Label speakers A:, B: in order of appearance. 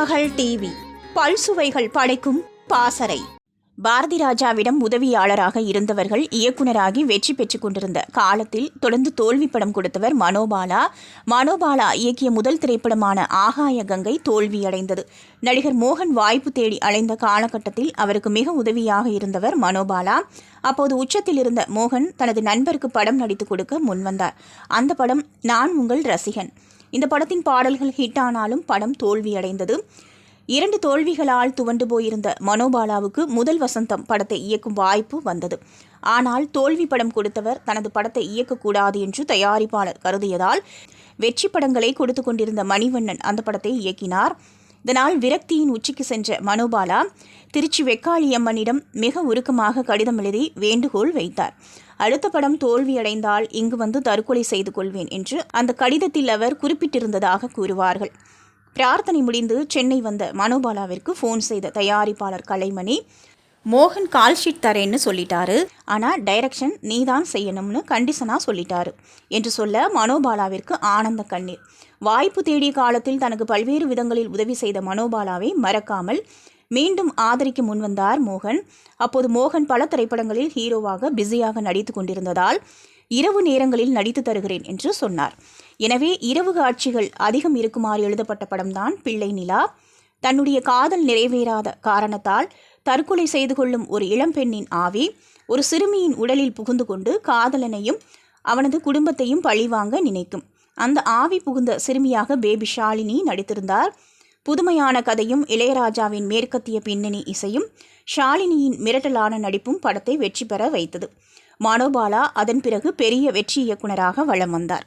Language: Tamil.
A: மகள் டிவி. பல்சுவைகள் படைக்கும் பாசறை. பாரதி ராஜாவிடம் உதவியாளராக இருந்தவர்கள் இயக்குனராகி வெற்றி பெற்றுக் கொண்டிருந்த காலத்தில் தொடர்ந்து தோல்வி படம் கொடுத்தவர் மனோபாலா. மனோபாலா இயக்கிய முதல் திரைப்படமான ஆகாய கங்கை தோல்வியடைந்தது. நடிகர் மோகன் வாய்ப்பு தேடி அலைந்த காலகட்டத்தில் அவருக்கு மிக உதவியாக இருந்தவர் மனோபாலா. அப்போது உச்சத்தில் இருந்த மோகன் தனது நண்பருக்கு படம் நடித்து கொடுக்க முன்வந்தார். அந்த படம் நான் உங்கள் ரசிகன். இந்த படத்தின் பாடல்கள் ஹிட் ஆனாலும் படம் தோல்வியடைந்தது. இரண்டு தோல்விகளால் துவண்டு போயிருந்த மனோபாலாவுக்கு முதல் வசந்தம் படத்தை இயக்கும் வாய்ப்பு வந்தது. ஆனால் தோல்வி படம் கொடுத்தவர் தனது படத்தை இயக்கக்கூடாது என்று தயாரிப்பாளர் கருதியதால் வெற்றி படங்களை கொடுத்து கொண்டிருந்த மணிவண்ணன் அந்த படத்தை இயக்கினார். இதனால் விரக்தியின் உச்சிக்கு சென்ற மனோபாலா திருச்சி வெக்காளியம்மனிடம் மிக உருக்கமாக கடிதம் எழுதி வேண்டுகோள் வைத்தார். அடுத்த படம் தோல்வியடைந்தால் இங்கு வந்து தற்கொலை செய்து கொள்வேன் என்று அந்த கடிதத்தில் அவர் குறிப்பிட்டிருந்ததாக கூறுவார்கள். பிரார்த்தனை முடிந்து சென்னை வந்த மனோபாலாவிற்கு ஃபோன் செய்த தயாரிப்பாளர் கலைமணி மோகன் கால் ஷீட் தரேன்னு சொல்லிட்டாரு. ஆனால் டைரக்ஷன் நீ தான் செய்யணும்னு கண்டிஷனாக சொல்லிட்டாரு. என்று சொல்ல மனோபாலாவிற்கு ஆனந்த கண்ணீர். வாய்ப்பு தேடிய காலத்தில் தனக்கு பல்வேறு விதங்களில் உதவி செய்த மனோபாலாவை மறக்காமல் மீண்டும் ஆதரிக்க முன்வந்தார் மோகன். அப்போது மோகன் பல திரைப்படங்களில் ஹீரோவாக பிஸியாக நடித்து கொண்டிருந்ததால் இரவு நேரங்களில் நடித்து தருகிறேன் என்று சொன்னார். எனவே இரவு காட்சிகள் அதிகம் இருக்குமாறு எழுதப்பட்ட படம்தான் பிள்ளை நிலா. தன்னுடைய காதல் நிறைவேறாத காரணத்தால் தற்கொலை செய்து கொள்ளும் ஒரு இளம்பெண்ணின் ஆவி ஒரு சிறுமியின் உடலில் புகுந்து கொண்டு காதலனையும் அவனது குடும்பத்தையும் பழிவாங்க நினைக்கும். அந்த ஆவி புகுந்த சிறுமியாக பேபி ஷாலினி நடித்திருந்தார். புதுமையான கதையும் இளையராஜாவின் மேற்கத்திய பின்னணி இசையும் ஷாலினியின் மிரட்டலான நடிப்பும் படத்தை வெற்றி பெற வைத்தது. மனோபாலா அதன் பிறகு பெரிய வெற்றி இயக்குனராக வலம் வந்தார்.